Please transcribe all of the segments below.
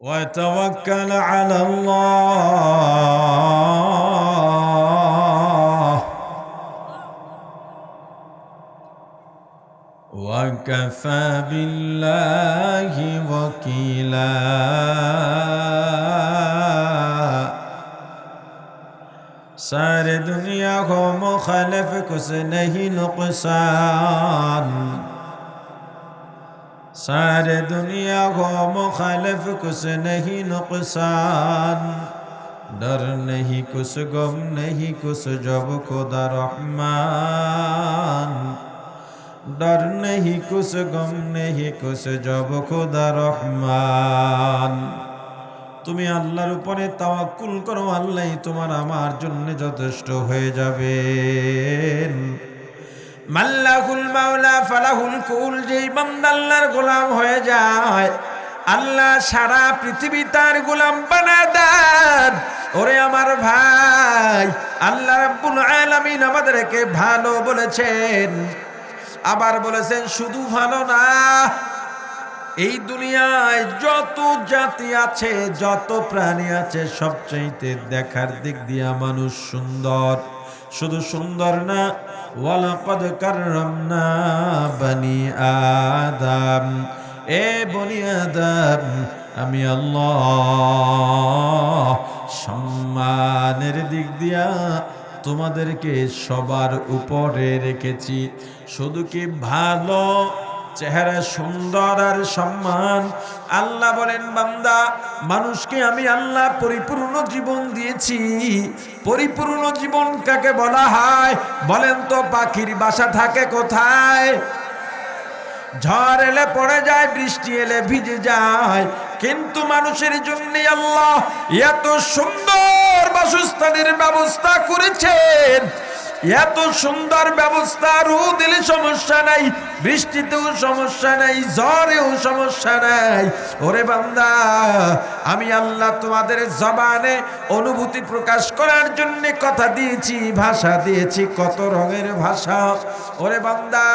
وتوكل على الله. وكفى بالله وكيلا. سارے دنیا کو مخالف نہیں نقصان. سارے دنیا کو مخالف کس نہیں نقصان ڈر نہیں کس گم نہیں کس جب خدا رحمان ڈر نہیں کس گم نہیں کس جب خدا رحمان তুমি আল্লাহর উপরে তাওয়াক্কুল করো আল্লাহ তোমার আমার জন্য যথেষ্ট হয়ে যাবেন মাল্লাহুল মাওলা ফালাহুল কুল, যেই বান্দা আল্লাহর গোলাম হয়ে যায়, আল্লাহ সারা পৃথিবী তার গোলাম বানা দেন। ওরে আমার ভাই, আল্লাহ রাব্বুল আলামিন আমাদেরকে ভালো বলেছেন। আবার বলেছেন, শুধু ভালো না, এই দুনিয়ায় যত জাতি আছে, যত প্রাণী আছে, সবচাইতে দেখার দিক দিয়া মানুষ সুন্দর। শুধু সুন্দর না ওয়ালাকাদ কাররামনা বানি আদম। এ বনি আদম, আমি আল্লাহ। সম্মানের দিক দিয়া তোমাদেরকে সবার উপরে রেখেছি। শুধু কি ভালো চেহারা সুন্দর আর সম্মান। আল্লাহ বলেন, বান্দা, মানুষকে আমি আল্লাহ পরিপূর্ণ জীবন দিয়েছি। পরিপূর্ণ জীবন কাকে বলা হয়? বলেন তো, পাখির বাসা থাকে কোথায়? ঝড় এলে পড়ে যায়, বৃষ্টি এলে ভিজে যায়। কিন্তু মানুষের জন্য আল্লাহ এত সুন্দর বাসস্থানের ব্যবস্থা করেছেন। এত সুন্দর ব্যবস্থা, রোদ এলে সমস্যা নাই, বৃষ্টিতেও সমস্যা নাই ঝড়েও সমস্যা নাই। ওরে বান্দা, আমি আল্লাহ তোমাদের জবানে অনুভূতি প্রকাশ করার জন্য কথা দিয়েছি, ভাষা দিয়েছি, কত রঙের ভাষা। ওরে বান্দা,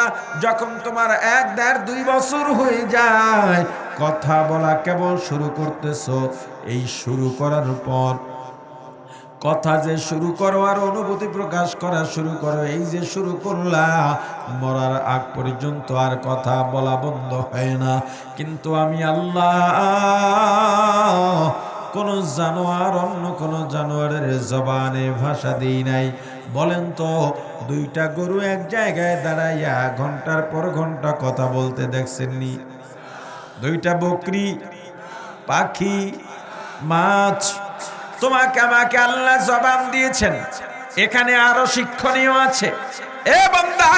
যখন তোমার এক দেড় দুই বছর হয়ে যায়, কথা বলা কেবল শুরু করতেছো, এই শুরু করার পর কথা যে শুরু করো আর অনুভূতি প্রকাশ করা শুরু করো, এই যে শুরু করলা, মরার আগ পর্যন্ত আর কথা বলা বন্ধ হয় না। কিন্তু আমি আল্লাহ, কোন জানোয়ার, অন্য কোন জানোয়ারের জবানে ভাষা দিই নাই। বলেন তো, দুইটা গরু এক জায়গায় দাঁড়াইয়া ঘণ্টার পর ঘণ্টা কথা বলতে দেখছেননি? দুইটা বকরি, পাখি, মাছ তোমাকে আমাকে আল্লাহ জবান দিয়েছেন। এখানে আরও শিক্ষণীয় আছে। এ বান্দা,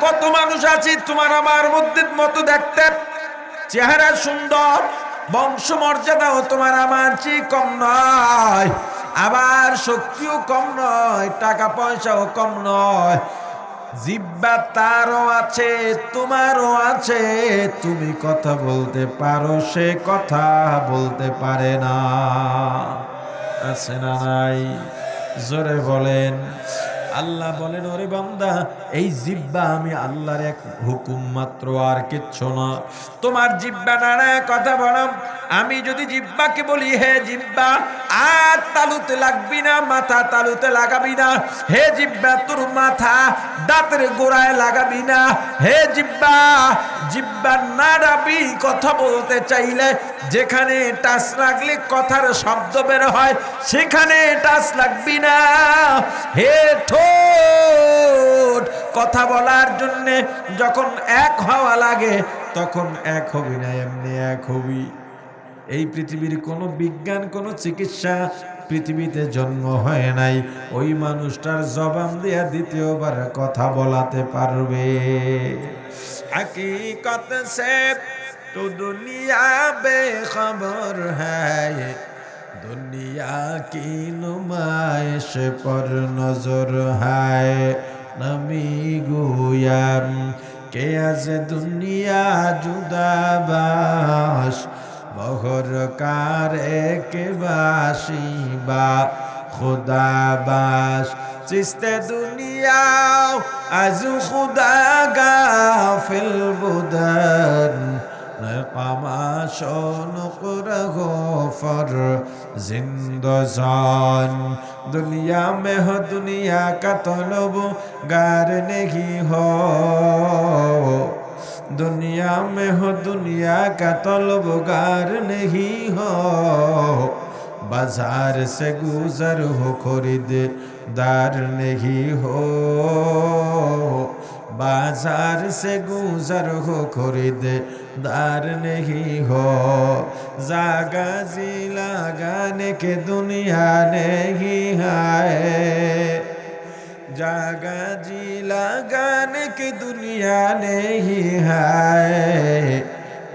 কত মানুষ আছে তোমার আমার মধ্যে মতো দেখতে? চেহারা সুন্দর বংশ মর্যাদাও তোমার আমার চেয়ে কম নয়। আবার শক্তিও কম নয় টাকা পয়সাও কম নয়। জিব্বা তারও আছে, তোমারও আছে। তুমি কথা বলতে পারো, সে কথা বলতে পারে না। আছে না নাই জোরে বলেন আল্লাহ বলেন, ওরে বান্দা, এই জিব্বা আমি আল্লাহর এক হুকুম মাত্র, আর কিচ্ছু না। তোমার জিব্বা নাড়ায় কথা বলাম আমি যদি জিব্বাকে বলি, হে জিব্বা, আর তালুতে লাগবি না, মাথা তালুতে লাগাবি না। হে জিব্বা, তোর মাথা দাঁতের গোড়ায় লাগাবি না। হে জিব্বা জিব্বা নাড়াবি কথা বলতে চাইলে যেখানে টাচ লাগলে কথার শব্দ বের হয়, সেখানে টাচ লাগবি না। হে ঠোঁট। কথা বলার জন্যে যখন এক হওয়া লাগে, তখন এক হবি না, এমনি এক হবি। এই পৃথিবীর কোন বিজ্ঞান, কোন চিকিৎসা পৃথিবীতে জন্ম হয় নাই। ওই মানুষটার জবান দিয়া দ্বিতীয়বার কথা বলাতে পারবে। সে তো দুনিয়া বেখবর হ্যায় দুনিয়া কি নুমাইশ পর নজর হায়? নমি গুয়াম, কে আছে দুনিয়া জুদাবাস বহর কার একে বাসি বা খুদাবাস, চিস্তে দুনিয়া আজু খুদা গাফিল বুদান। পামাশ নুকুরহ ফর জিন্দজান दुनिया में हो दुनिया का तलब गार नहीं हो दुनिया में हो दुनिया का तलब गार नहीं हो बाजार से गुजर हो खरीद दार नहीं हो बाजार से गुजर हो खरीद दार नहीं हो जागा जी लगाने के दुनिया नहीं है जागा जी लगाने की दुनिया नहीं है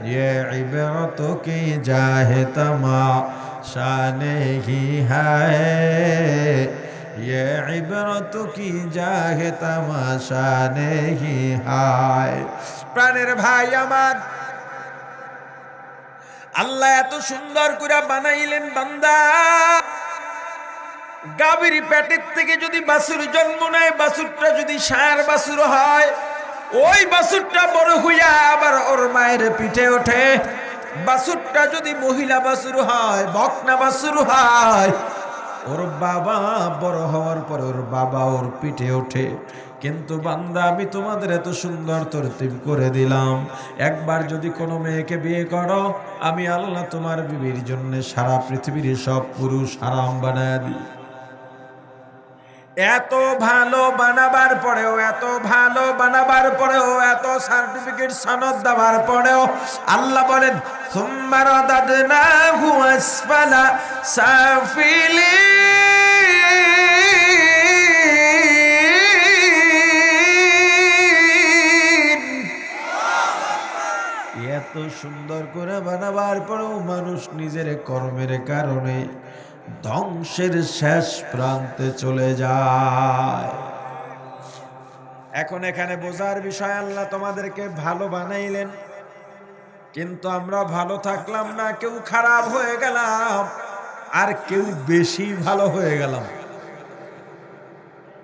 ये इबरतों की जाहे तमाशा नहीं है ये ইবরত কি জাহে তামাশা নেহি হায়। প্রাণের ভাই আমার, আল্লাহ এত সুন্দর করে বানাইলেন বান্দা। গাভীর পেটের থেকে যদি বাসুর জন্ম নেয় বাসুরটা যদি সার বাসুর হয়, ওই বাসুরটা বড় হইয়া আবার ওর মায়ের পিঠে ওঠে। বাসুরটা যদি মহিলা বাসুর হয়, বকনা বাসুর হয় ওর বাবা বড় হওয়ার পর ওর বাবা ওর পিঠে ওঠে। কিন্তু বান্দা, আমি তোমাদের এত সুন্দর তরতিব করে দিলাম। একবার যদি কোনো মেয়েকে বিয়ে করো, আমি আল্লাহ তোমার বিবির জন্য সারা পৃথিবীর সব পুরুষ হারাম বানায় দিই। এত ভালো বানাবার পরেও, এত ভালো বানাবার পরেও, এত সার্টিফিকেট সনদ দেওয়ার পরেও আল্লাহ বলেন আসফালা সাফিলিন. এত সুন্দর করে বানাবার পরেও মানুষ নিজের কর্মের কারণে ধ্বংসের শেষ প্রান্তে চলে যায়। এখন এখানে বোঝার বিষয়, আল্লাহ তোমাদেরকে ভালো বানাইলেন। কিন্তু আমরা ভালো থাকলাম না, কেউ খারাপ হয়ে গেলাম, আর কেউ বেশি ভালো হয়ে গেলাম।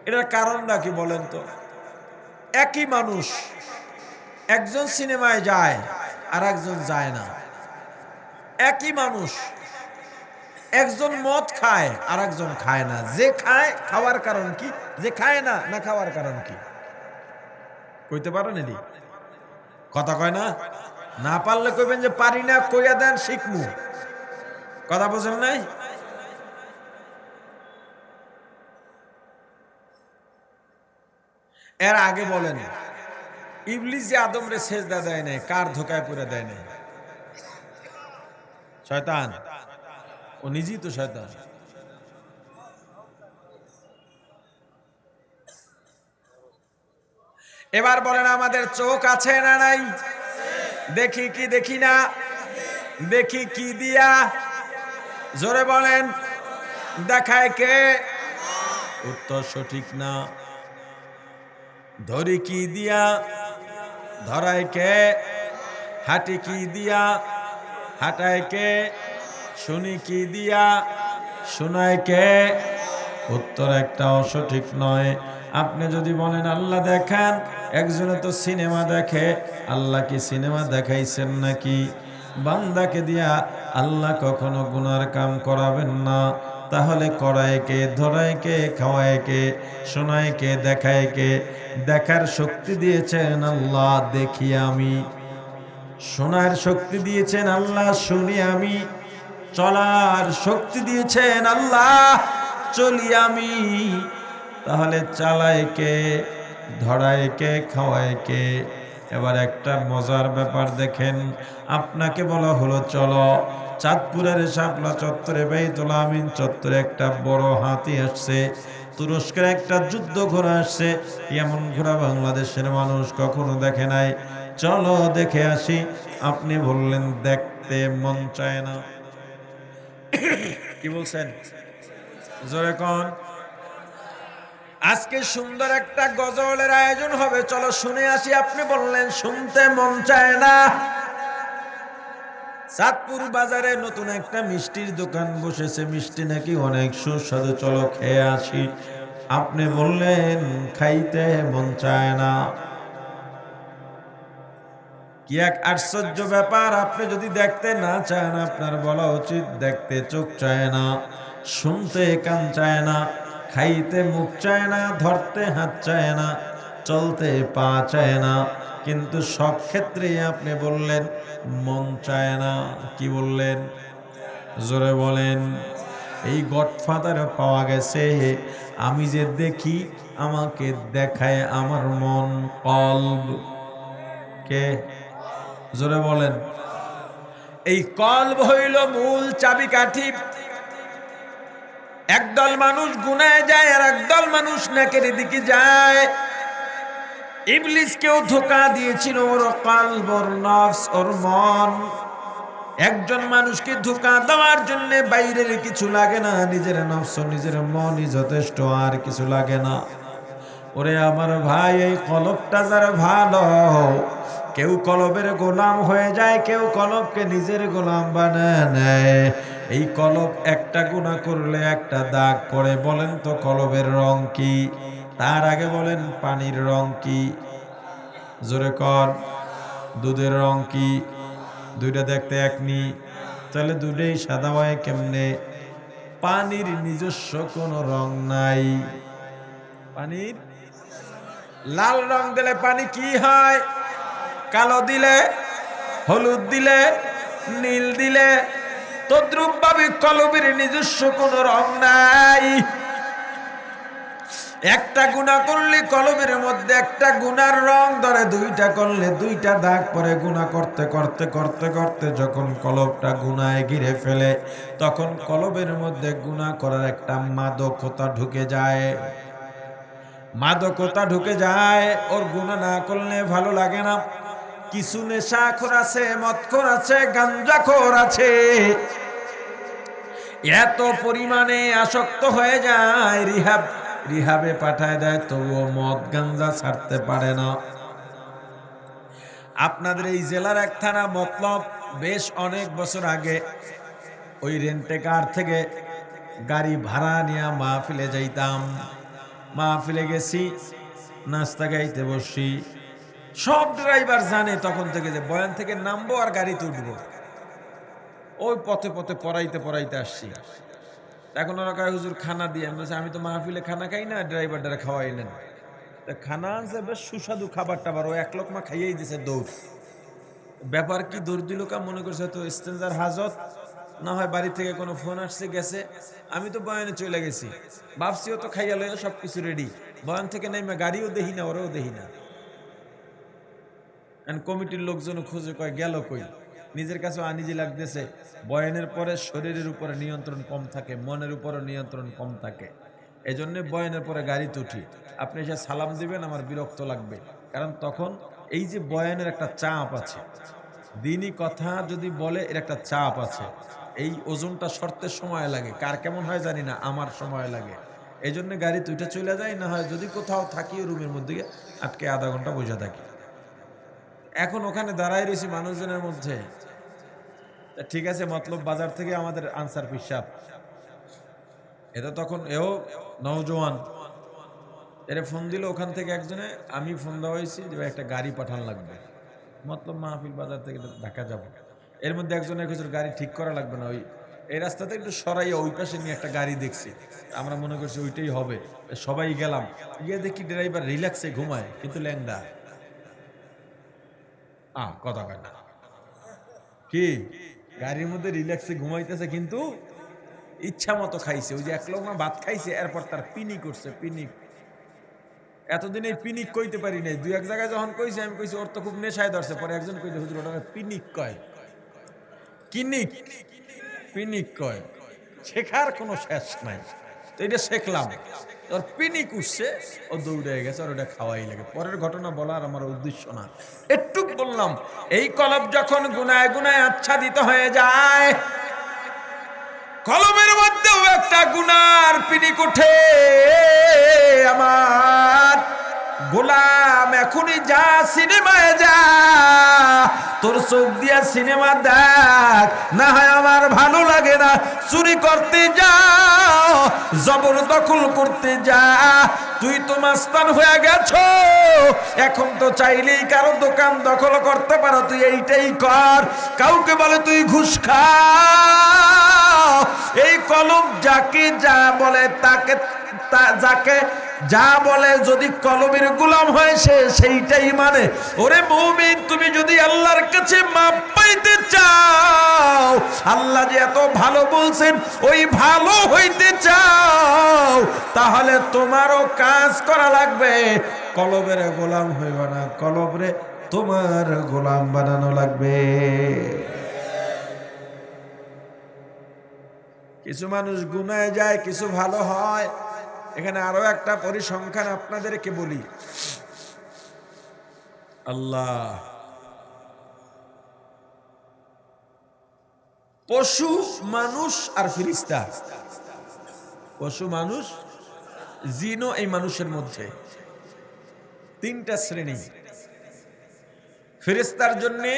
এটার কারণটা কি বলেন তো? একই মানুষ, একজন সিনেমায় যায় আর একজন যায় না। একই মানুষ একজন মদ খায় আর একজন খায় না। যে খায়, খাওয়ার কারণ কি? যে খায় না না খাওয়ার কারণ কি? কইতে পারেন এলি? কথা কয় না? না পারলে কইবেন যে পারি না, কইয়া দেন শিখমু। কথা বোঝেন নাই? এর আগে বলেন, ইবলিস যে আদমরে সেজদা দেয় নাই, কার ধোকায় পড়ে দেয় নাই? শয়তান। ও নিজেই তো শয়তান। এবার বলেন, আমাদের চোখ আছে না নাই? দেখি কি দেখি না? দেখি কি দিয়া? জোরে বলেন, দেখায় কে? উত্তর সঠিক না। ধরি কি দিয়া? ধরায় কে? হাঁটি কি দিয়া? হাঁটায় কে? শুনি কি দিয়া? শোনায় কে? উত্তর একটা সঠিক নয়। আপনি যদি বলেন, আল্লাহ দেখান। একজনে তো সিনেমা দেখে। আল্লাহ কি সিনেমা দেখাইছেন নাকি? বান্দাকে দিয়া আল্লাহ কখনো গুনার কাম করাবেন না। তাহলে করায় কে, ধরায় কে, খাওয়ায় কে, শোনায় কে, দেখায় কে? দেখার শক্তি দিয়েছেন আল্লাহ, দেখি আমি। শোনার শক্তি দিয়েছেন আল্লাহ, শুনি আমি। চলার শক্তি দিয়েছেন আল্লাহ। চলি আমি। তাহলে চালায় কে, ধরায় কে, খাওয়ায় কে? এবার একটা মজার ব্যাপার দেখেন। আপনাকে বলা হলো, চলো। চাঁদপুরের শাপলা চত্বরে, বেইতুল আমিন চত্বরে একটা বড় হাতি আসছে। তুরস্কের একটা যুদ্ধ ঘোড়া আসছে। এমন ঘোড়া বাংলাদেশের মানুষ কখনো দেখে নাই। চলো দেখে আসি। আপনি বললেন, দেখতে মন চায় না। কি বলছেন? জোরে কোন। আজকে সুন্দর একটা গজলের আয়োজন হবে। চলো শুনে আসি, আপনি বললেন শুনতে মন চায় না। চাঁদপুর বাজারে নতুন একটা মিষ্টির দোকান বসেছে। মিষ্টি নাকি অনেক সুস্বাদু। চলো খেয়ে আসি। আপনি বললেন খাইতে মন চায় না। কি এক আশ্চর্য ব্যাপার? আপনি যদি দেখতে না চান, আপনার বলা উচিত দেখতে চোখ চায় না, শুনতে কান চায় না, খাইতে মুখ চায় না, ধরতে হাত চায় না, চলতে পা চায় না। কিন্তু সব ক্ষেত্রেই আপনি বললেন, মন চায় না। কি বললেন? জোরে বলেন, এই গডফাদার পাওয়া গেছে, আমি যে দেখি, আমাকে দেখায় আমার মন, কলব। কে? জোরে বলেন। এই কলব হইল মূল চাবিকাঠি। একদল মানুষ গুনায় যায় আর একদল মানুষ নাকের দিকে যায়। ইবলিস কেউ ধোকা দিয়েছিল ওর কলব ওর নফস, ওর মন। একজন মানুষকে ধোকা দেওয়ার জন্য বাইরের কিছু লাগে না, নিজের নফস, নিজের মনই যথেষ্ট, আর কিছু লাগে না। ওরে আমার ভাই, এই কলবটা যার ভালো। কেউ কলবের গোলাম হয়ে যায়, কেউ কলবকে নিজের গোলাম বানায় নেয়। এই কলব একটা গুণা করলে একটা দাগ পড়ে, বলেন তো কলবের রং কি? তার আগে বলেন পানির রং কি? জোরে কর দুধের রং কি? দুইটা দেখতে একনি তাহলে দুটোই সাদা হয় কেমনে? পানির নিজস্ব কোনো রং নাই। পানির? লাল রং দিলে পানি কি হয়? কালো দিলে, হলুদ দিলে, নীল দিলে, তদ্রুপ ভাবে কলবের নিজস্ব কোনো রং নাই। একটা গুণা করলে কলমের মধ্যে একটা গুনার রং ধরে, দুইটা করলে দুইটা দাগ পরে, গুণা করতে করতে করতে করতে যখন কলবটা গুনায় ঘিরে ফেলে, তখন কলবের মধ্যে গুণা করার একটা মাদকতা ঢুকে যায়। মাদকতা ঢুকে যায়, ওর গুণা না করলে ভালো লাগে না। কিছু নেশাখোর আছে, মদখোর আছে, গাঞ্জাখোর আছে। এত পরিমাণে আসক্ত হয়ে যায় রিহাব। রিহাবে পাঠায় দেয়, তবুও মদ, গাঞ্জা ছাড়তে পারে না। আপনাদের এই জেলার এক থানা মতলব বেশ অনেক বছর আগে ওই রেন্টে কার থেকে গাড়ি ভাড়া নিয়ে মাহফিলে যাইতাম। মাহফিলে গেছি, নাস্তা গাইতে বসি। সব ড্রাইভার জানে তখন থেকে যে বয়ান থেকে নামবো আর গাড়িতে উঠবো ওই পথে পথে পড়াইতে পড়াইতে আসছি। এখন ওরা কয়, হুজুর, খানা দিয়ে। আমি আমি তো মাহফিলে খানা খাই না ড্রাইভার দ্বারা খাওয়াই নেন। খানা আনছে, বেশ সুস্বাদু খাবার টাবার ও এক লোকমা খাইয়েই দিছে দৌড়। ব্যাপার কি, দৌড় দিল কা, মনে করছে তো স্টেঞ্জার হাজত, না হয় বাড়ি থেকে কোনো ফোন আসছে, গেছে। আমি তো বয়ানে চলে গেছি। ভাবছিও তো খাইয়া লইয়া সব কিছু রেডি। বয়ান থেকে নেমে গাড়িও দেখি না, ওরাও দেখি না। কমিটির লোকজন খুঁজে কয়, গেল কই? নিজের কাছে আনিজি লাগতেছে। বয়ানের পরে শরীরের উপরে নিয়ন্ত্রণ কম থাকে, মনের উপরে নিয়ন্ত্রণ কম থাকে। এই জন্য বয়ানের পরে গাড়িতে উঠি আপনি এসে সালাম দিবেন, আমার বিরক্ত লাগবে। কারণ তখন এই যে বয়ানের একটা চাপ আছে, দিনই কথা যদি বলে, এর একটা চাপ আছে। এই ওজনটা সরতে সময় লাগে। কার কেমন হয় জানি না, আমার সময় লাগে। এই জন্য গাড়ি তুইটা চলে যায়, না হয় যদি কোথাও থাকি রুমের মধ্যে আটকে আধা ঘণ্টা বসে থাকি। এখন ওখানে দাঁড়াই রয়েছি মানুষজনের মধ্যে। ঠিক আছে, মতলব বাজার থেকে আমাদের আনসার পিসাব এটা তখন এও নওজোয়ান। এরা ফোন দিল ওখান থেকে একজনে, আমি ফোন দেওয়া হয়েছি যে একটা গাড়ি পাঠান লাগবে। মতলব মাহফিল বাজার থেকে ঢাকা যাব। এর মধ্যে একজনের কিছু গাড়ি ঠিক করা লাগবে না, ওই, এই রাস্তাতে একটু সরাইয়া ওই পাশে নিয়ে একটা গাড়ি দেখছি। আমরা মনে করছি ওইটাই হবে। সবাই গেলাম। গিয়ে দেখি ড্রাইভার রিল্যাক্সে ঘুমায়, কিন্তু ল্যাংডা। আ কথা কয় না। কি? গাড়ির মধ্যে রিল্যাক্সে ঘুমাইতেছে কিন্তু ইচ্ছা মতো খাইছে। ওই যে এক লোক ভাত খাইছে, এরপর তার পিনিক করছে পিনিক। এতদিন এই পিনিক কইতে পারি নাই। দুই এক জায়গায় যখন কইছে, আমি কইছি, ওর তো খুব নেশায় ধরছে। পরে একজন কইছে, হুজুর, ওটা পিনিক কয়? কিনিক? পিনিক কয়। শেখার কোনো শেষ নাই। তো এটা শেখলাম। ওর পিনি কুসছে, ও দৌড়ে গেছে, আর ওটা খাওয়াই লাগে। পরের ঘটনা বলার আমার উদ্দেশ্য না। একটু বললাম, এই কলব যখন গুনায় গুনায় আচ্ছাদিত হয়ে যায়, কলমের মধ্যেও একটা গুনার পিনিক উঠে আমার। গোলাম এখনই যা সিনেমায় যা, তোর চোখ দিয়া সিনেমা দেখ, না হয় আমার ভালো লাগে না, চুরি করতে যা, জবরদখল করতে যা, তুই তো মাস্তান হয়ে গেছো, এখন তো চাইলেই কারও দোকান দখল করতে পারো, তুই এইটাই কর, কাউকে বলে তুই ঘুষ খা এই কলম যাকে যা বলে তাকে যাকে যা বলে যদি কলমের গোলাম হয় সে সেইটাই মানে। ওরে মৌমিন, তুমি যদি আল্লাহর কাছে মাপ পাইতে চাও, আল্লাহ যে এত ভালো বলছেন, ওই ভালো হইতে চাও, তাহলে তোমারও কাজ করা লাগবে। কলমের গোলাম হইব না, কলমরে তোমার গোলাম বানানো লাগবে। কিছু মানুষ গুনায় যায়, কিছু ভালো হয়। এখানে আরও একটা পরিসংখ্যান আপনাদেরকে বলি। আল্লাহ। পশু, মানুষ আর ফিরিস্তা। পশু, মানুষ, জিনও এই মানুষের মধ্যে। তিনটা শ্রেণি। ফেরেস্তার জন্যে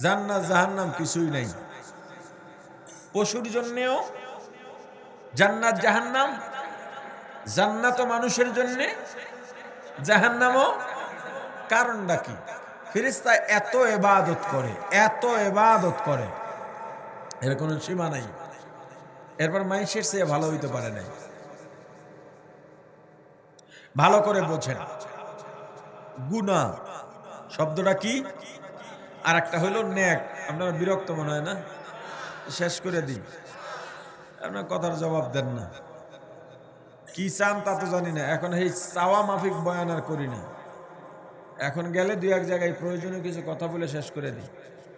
জান্নাত, জাহান্নাম কিছুই নাই। পশুর জন্যেও জান্নাত জাহান্নাম, জান্নাত মানুষের জন্য, জাহান্নামও কারণটা কি? ফিরিস্তা এত এবাদত করে, এত এবাদত করে। এর কোনো সীমা নাই। এরপর মাইশের চেয়ে ভালো হইতে পারে নাই। ভালো করে বোঝেন। গুনা শব্দটা কি? আর একটা হইল ন্যাক। আপনারা বিরক্ত মনে হয় না? শেষ করে দিই। আপনার কথার জবাব দেন না। কি চান তা তো জানি না। এখন এই চাওয়া মাফিক বয়ান আর করি না। এখন গেলে দুই এক জায়গায় প্রয়োজনীয় কিছু কথা বলে শেষ করে দিই।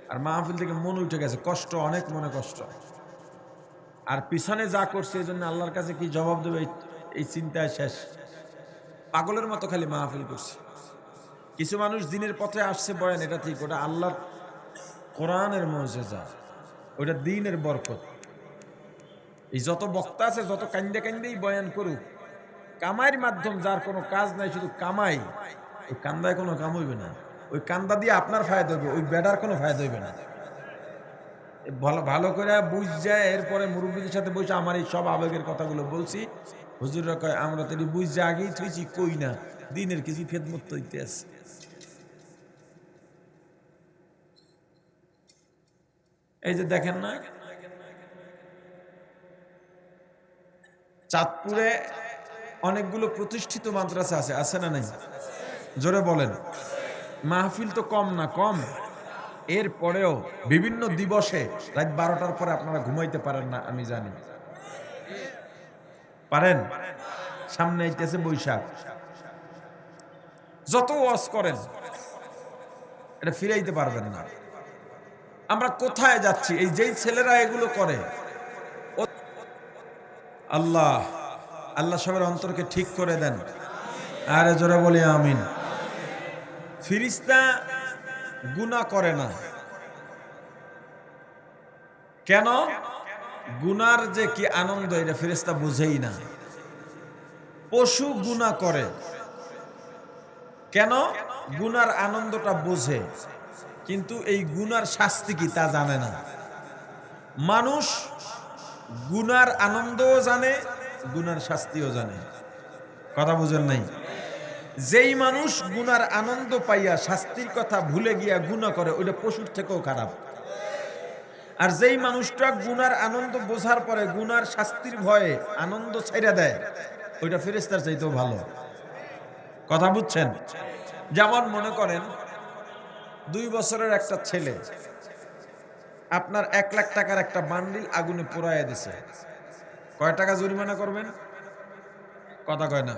আর মাহফিল থেকে মন উঠে গেছে। কষ্ট, অনেক মনে কষ্ট। আর পিছনে যা করছে, এই জন্য আল্লাহর কাছে কি জবাব দেবে, এই- চিন্তায় শেষ। পাগলের মতো খালি মাহফিল করছে। কিছু মানুষ দিনের পথে আসছে বয়ান, এটা ঠিক। ওটা আল্লাহর কোরআনের মর্যাদা ওটা দিনের বরকত। এই যত বক্তা আছে, যত কান্দে কান্দেই বয়ান করুক। কামাইয়ের মাধ্যম যার কোনো কাজ নাই, শুধু কামাই। ওই কান্দায় কোনো কাম হইবে না। ওই কান্দা দিয়ে আপনার ফায়দা হইবে, ওই বেডার কোনো ফায়দা হইবে না। ভালো ভালো করে বুঝ যায় এরপরে মুরব্বীদের সাথে বসে আমার এই সব আবেগের কথাগুলো বলছি। হুজুররা কয়, আমরা তো বুঝ যে আগেই থুইছি, কই না? দিনের কিছু খেদমত তৈতে আছে। এই যে দেখেন না চাঁদপুরে অনেকগুলো প্রতিষ্ঠিত মাদ্রাসা আছে আছে না নাই? জোরে বলেন। মাহফিল তো কম না, কম। এর পরেও বিভিন্ন দিবসে রাত বারোটার পরে আপনারা ঘুমাইতে পারেন না, আমি জানি। পারেন? সামনে আইতেছে বৈশাখ। যত ওয়াজ করেন, এটা ফিরাইতে পারবেন না। আমরা কোথায় যাচ্ছি? এই যেই ছেলেরা এগুলো করে আল্লাহ আল্লাহ সবের অন্তরকে ঠিক করে দেন। আরে জোরে বলি, আমিন। ফিরিস্তা গুনাহ করে না। কেন? গুনার যে কি আনন্দ, এটা ফিরিস্তা বুঝেই না। পশু গুনাহ করে। কেন? গুনার আনন্দটা বোঝে। কিন্তু এই গুনার শাস্তি কি তা জানে না। মানুষ গুনার আনন্দও জানে, গুনার শাস্তিও জানে। কথা বুঝেন নাই? যেই মানুষ গুনার আনন্দ পাইয়া, শাস্তির কথা ভুলে গিয়া গুণা করে, ওইটা পশুর থেকেও খারাপ। আর যেই মানুষটা গুনার আনন্দ বোঝার পরে, গুনার শাস্তির ভয়ে আনন্দ ছেড়ে দেয়, ওইটা ফেরেস্তার চাইতেও ভালো। কথা বুঝছেন? যেমন মনে করেন, দুই বছরের একটা ছেলে আপনার এক লাখ টাকার একটা বান্ডিল আগুনে পোড়াইয়া দিছে। কয় টাকা জরিমানা করবেন? কথা কয় না।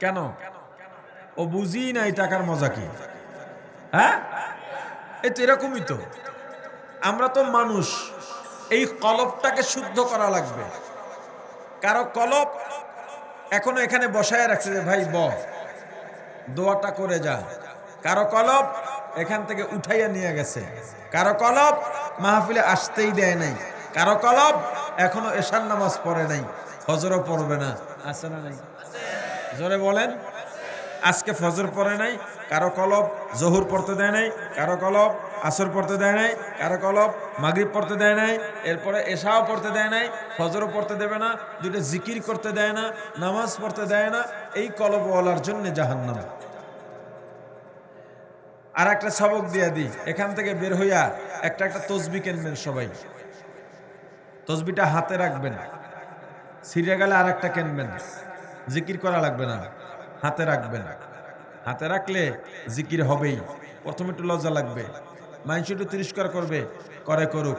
কেন? ও বুঝি না এই টাকার মজা কি। হ্যাঁ? এই তো এরকমই তো। আমরা তো মানুষ, এই কলপটাকে শুদ্ধ করা লাগবে। কারও কলপ এখনও এখানে বসায় রাখছে যে, ভাই, ব, দোয়াটা করে যা। কারও কলপ এখান থেকে উঠাইয়া নিয়ে গেছে। কারও কলব মাহফিলে আসতেই দেয় নাই। কারও কলব এখনও এশার নামাজ পড়ে নাই। ফজরও পড়বে না। আছে না নাই? জোরে বলেন। আজকে ফজর পড়ে নাই। কারও কলব জহুর পড়তে দেয় নাই। কারও কলব আসর পড়তে দেয় নাই। কারও কলব মাগরিব পড়তে দেয় নাই। এরপরে এশাও পড়তে দেয় নাই। ফজরও পড়তে দেবে না। দুটো জিকির করতে দেয় না। নামাজ পড়তে দেয় না। এই কলবওয়ালার জন্য জাহান্নাম। আর একটা সবক দিয়ে দিই। এখান থেকে বের হইয়া একটা একটা তসবি কিনবেন সবাই। তসবিটা হাতে রাখবেন। ছিঁড়ে গেলে আর একটা কিনবেন। জিকির করা লাগবে না। হাতে রাখবেন। হাতে রাখলে জিকির হবেই। প্রথমে একটু লজ্জা লাগবে। মানুষ একটু তিরস্কার করবে। করে করুক।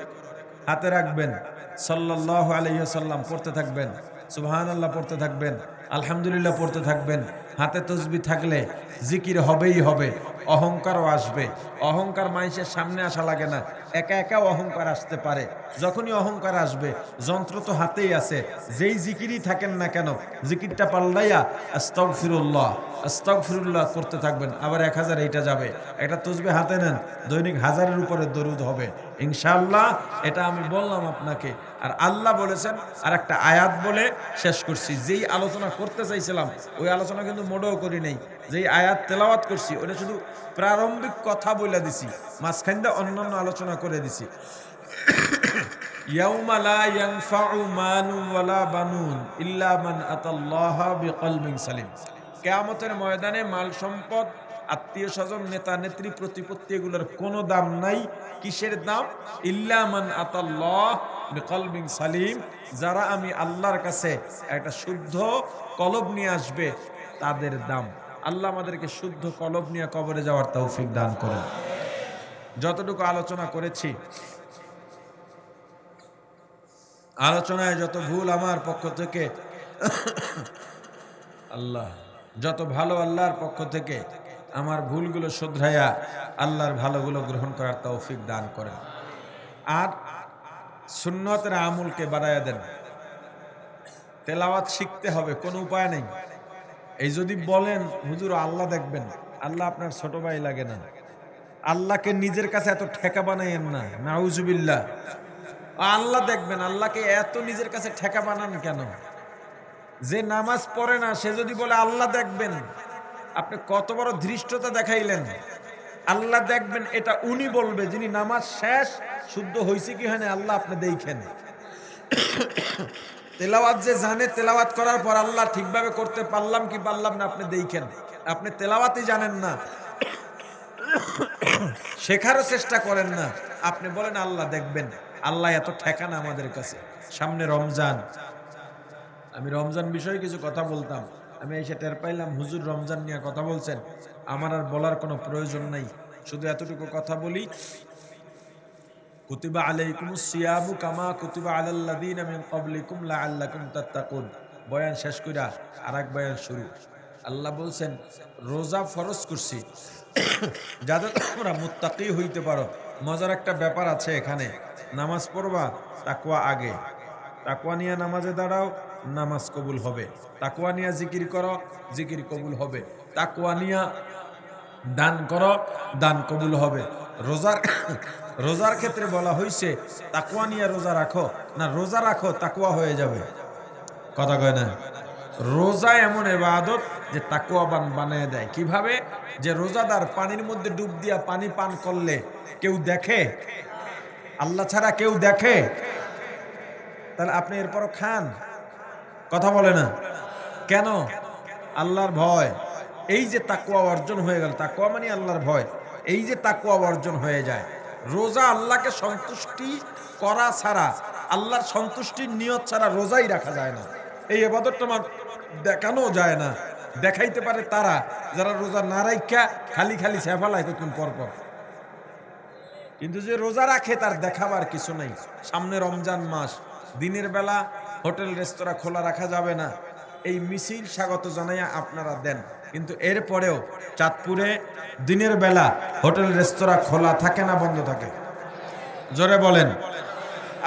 হাতে রাখবেন। সাল্লাহ আলহিহাল্লাম পড়তে থাকবেন। সুবহান আল্লাহ পড়তে থাকবেন। আলহামদুলিল্লাহ পড়তে থাকবেন। হাতে তসবি থাকলে জিকির হবেই হবে। অহংকারও আসবে। অহংকার মানুষের সামনে আসা লাগে না। একা একা অহংকার আসতে পারে। যখনই অহংকার আসবে, যন্ত্র তো হাতেই আছে। যেই জিকিরই থাকেন না কেন, জিকিরটা পাল্লাইয়া আস্তক ফিরুল্লাহ আস্তক ফিরুল্লাহ করতে থাকবেন। আবার এক হাজার এইটা যাবে। একটা তসবে হাতে নেন, দৈনিক হাজারের উপরে দরুদ হবে। ইনশাআল্লাহ, এটা আমি বললাম আপনাকে। আর আল্লাহ বলেছেন আর একটা আয়াত বলে শেষ করছি। যেই আলোচনা করতে চাইছিলাম, ওই আলোচনা কিন্তু মোটেও করি নাই। যেই আয়াত তেলাওয়াত করছি, ওটা শুধু প্রারম্ভিক কথা বলে দিছি। মাঝখান অন্যান্য আলোচনা করে দিছি। সালিম। ময়দানে মাল সম্পদ, আত্মীয় স্বজন, নেতা, নেত্রী, প্রতিপত্তি এগুলোর কোনো দাম নাই। কিসের দাম? ইল্লা মান আতাল্লাহ বিকলবিন সালিম। যারা আমি আল্লাহর কাছে একটা শুদ্ধ কলব নিয়ে আসবে, তাদের দাম। আল্লাহ আমাদেরকে শুদ্ধ কলব নিয়ে কবরে যাওয়ার তৌফিক দান করেন। যতটুকু আলোচনা করেছি, আলোচনায় যত ভুল আমার পক্ষ থেকে, আল্লাহ, যত ভালো আল্লাহর পক্ষ থেকে আমার ভুলগুলো শুধরাইয়া আল্লাহর ভালোগুলো গ্রহণ করার তৌফিক দান করেন। আর সুন্নতের আমুলকে বাড়াইয়া দেন। তেলাওয়াত শিখতে হবে, কোনো উপায় নেই। এই যদি বলেন, হুজুর, আল্লাহ দেখবেন। আল্লাহ আপনার ছোট ভাই লাগে না। আল্লাহকে নিজের কাছে এত ঠেকা বানাইয়েন না। নাউজুবিল্লাহ। আল্লাহ দেখবেন, আল্লাহকে এত নিজের কাছে ঠেকা বানান কেন? যে নামাজ পড়ে না, সে যদি বলে, আল্লাহ দেখবেন, আপনি কত বড় ধৃষ্টতা দেখাইলেন। আল্লাহ দেখবেন, এটা উনি বলবে, যিনি নামাজ শেষ, শুদ্ধ হয়েছে কি হয় না, আল্লাহ আপনি দেখেন। তেলাওয়াত যে জানে, তেলাওয়াত করার পর আল্লাহ ঠিকভাবে করতে পারলাম কি পারলাম না, আপনি দেখেন। আপনি তেলাওয়াতই জানেন না। শেখারও চেষ্টা করেন না। আপনি বলেন, আল্লাহ দেখবেন। আল্লাহ এত ঠেকানা আমাদের কাছে। সামনে রমজান। আমি রমজান বিষয়ে কিছু কথা বলতাম। আমি এসে টের পাইলাম, হুজুর রমজান নিয়ে কথা বলছেন। আমার আর বলার কোনো প্রয়োজন নাই। শুধু এতটুকু কথা বলি, কুতিবা আলাইকুম সিয়ামু কামা কুতিবা আলাল্লাযীনা মিন ক্বাবলিকুম লাআল্লাকুম তাত্তাকুন। বয়ান শেষ কইরা আরেক বয়ান শুরু। আল্লাহ বলছেন, রোজা ফরজ করছি। যাতে তোমরা মুত্তাকি হইতে পারো। মজার একটা ব্যাপার আছে এখানে। নামাজ পড়বা তাকুয়া আগে। তাকওয়া নিয়ে নামাজে দাঁড়াও, নামাজ কবুল হবে। তাকওয়া নিয়ে জিকির করো, জিকির কবুল হবে। তাকওয়া নিয়ে দান করো, দান কবুল হবে। রোজার রোজার ক্ষেত্রে বলা হয়েছে তাকুয়া নিয়ে রোজা রাখো। না, রোজা রাখো তাকুয়া হয়ে যাবে। কথা কয় না? রোজা এমন এবাদত যে তাকুয়াবান বানিয়ে দেয়। কীভাবে? যে রোজাদার পানির মধ্যে ডুব দিয়া পানি পান করলে কেউ দেখে? আল্লাহ ছাড়া কেউ দেখে? তাহলে আপনি এরপরও খান। কথা বলে না? কেন? আল্লাহর ভয়। এই যে তাকুয়া অর্জন হয়ে গেল তাকুয়া মানে আল্লাহর ভয়। এই যে তাকুয়া অর্জন হয়ে যায়, রোজা আল্লাহকে সন্তুষ্টি করা ছাড়া, আল্লাহর সন্তুষ্টির নিয়ত ছাড়া রোজাই রাখা যায় না। এই এবাদতটা দেখানো যায় না। দেখাইতে পারে তারা, যারা রোজা না রাখা খালি খালি সেফালায় তখন পরপর। কিন্তু যে রোজা রাখে তার দেখাবার কিছু নেই। সামনে রমজান মাস, দিনের বেলা হোটেল, রেস্তোরাঁ খোলা রাখা যাবে না। এই মিছিল স্বাগত জানাইয়া আপনারা দেন। কিন্তু এরপরেও চাঁদপুরে দিনের বেলা হোটেল, রেস্তোরাঁ খোলা থাকে না, বন্ধ থাকে। জোরে বলেন।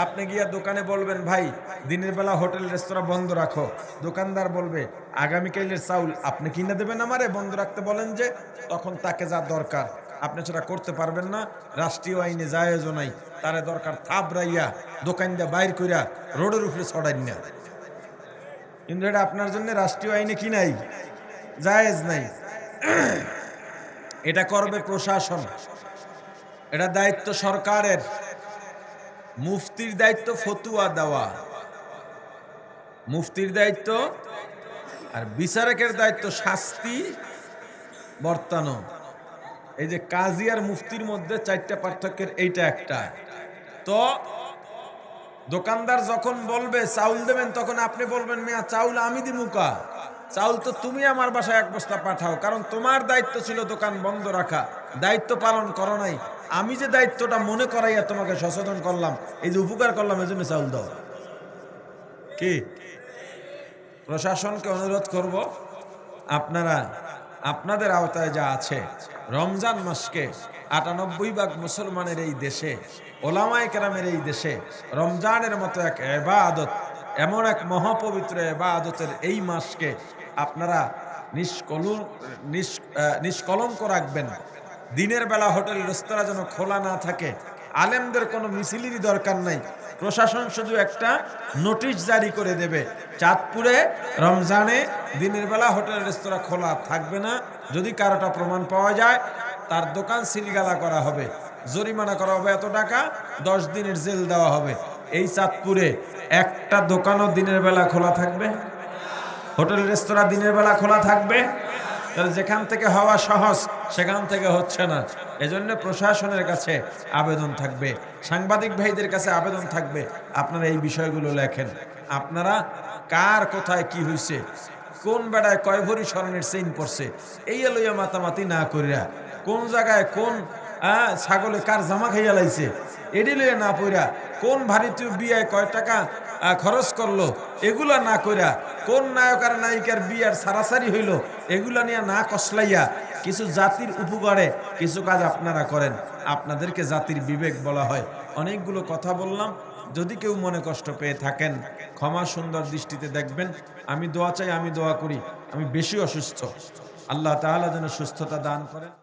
আপনি গিয়া দোকানে বলবেন, ভাই, দিনের বেলা হোটেল, রেস্তোরাঁ বন্ধ রাখো। দোকানদার বলবে, আগামীকালের চাউল আপনি কিনে দেবেন আমারে? বন্ধ রাখতে বলেন যে, তখন তাকে যা দরকার। আপনি সেটা করতে পারবেন না। রাষ্ট্রীয় আইনে জায়েজও নাই তারে দরকার থাবড়াইয়া দোকান দিয়ে বাইর কইরা, রোডের উপরে ছড়াই না। কিন্তু এটা আপনার জন্য রাষ্ট্রীয় আইনে কি নাই? জায়েজ নাই। এটা করবে প্রশাসন। এটা দায়িত্ব সরকারের। মুফতির দায়িত্ব ফতুয়া দেওয়া। মুফতির দায়িত্ব আর বিচারকের দায়িত্ব শাস্তি বর্তানো। এই যে কাজী আর মুফতির মধ্যে চারটা পার্থক্যের এইটা একটা। তো দোকানদার যখন বলবে, চাউল দেবেন? তখন আপনি বলবেন, মিয়া, চাউল আমি দিমুকা চাউল তো তুমি আমার বাসায় এক বস্তা পাঠাও, কারণ তোমার দায়িত্ব ছিল দোকান বন্ধ রাখা। দায়িত্ব পালন করো নাই। আমি যে দায়িত্বটা মনে করাইয়া তোমাকে সচেতন করলাম, এই যে উপকার করলাম, এই জন্য চাউল দাও। কি? প্রশাসনকে অনুরোধ করব, আপনারা, আপনাদের আওতায় যা আছে, রমজান মাসকে আটানব্বই ভাগ মুসলমানের এই দেশে, ওলামায় কেরামের এই দেশে, রমজানের মতো এক এবাদত, এমন এক মহাপবিত্র এবাদতের এই মাসকে আপনারা নিষ্কলু নিষ্কলঙ্ক রাখবেন। দিনের বেলা হোটেল রেস্তোরাঁ যেন খোলা না থাকে। আলেমদের কোনো মিছিলেরই দরকার নাই। প্রশাসন শুধু একটা নোটিশ জারি করে দেবে। চাঁদপুরে রমজানে দিনের বেলা হোটেল রেস্তোরাঁ খোলা থাকবে না। যদি কারোটা প্রমাণ পাওয়া যায়, তার দোকান সিলগালা করা হবে। জরিমানা করা হবে এত টাকা, দশ দিনের জেল দেওয়া হবে। এই চাঁদপুরে একটা দোকানও দিনের বেলা খোলা থাকবে? হোটেল, রেস্তোরাঁ দিনের বেলা খোলা থাকবে? তাহলে যেখান থেকে হওয়া সহজ, সেখান থেকে হচ্ছে না। এজন্য প্রশাসনের কাছে আবেদন থাকবে, সাংবাদিক ভাইদের কাছে আবেদন থাকবে, আপনারা এই বিষয়গুলো লেখেন। আপনারা কার কোথায় কি হয়েছে কোন বেড়ায় কয় ভরি স্মরণের চেইন পড়ছে এই লইয়া মাতামাতি না করিয়া কোন জায়গায় কোন ছাগলে কার জামা খাইয়া লাইছে, এডি লইয়া না পইরা কোন ভারতীয় বিয়ায় কয় টাকা খরচ করল। এগুলা না কইরা কোন নায়ক আর নায়িকার বিয়ার সারাসারি হইল, এগুলা নিয়ে না কসলাইয়া কিছু জাতির উপকারে কিছু কাজ আপনারা করেন। আপনাদেরকে জাতির বিবেক বলা হয়। অনেকগুলো কথা বললাম, যদি কেউ মনে কষ্ট পেয়ে থাকেন, ক্ষমা সুন্দর দৃষ্টিতে দেখবেন। আমি দোয়া চাই, আমি দোয়া করি। আমি বেশি অসুস্থ। আল্লাহ তাআলা যেন সুস্থতা দান করেন।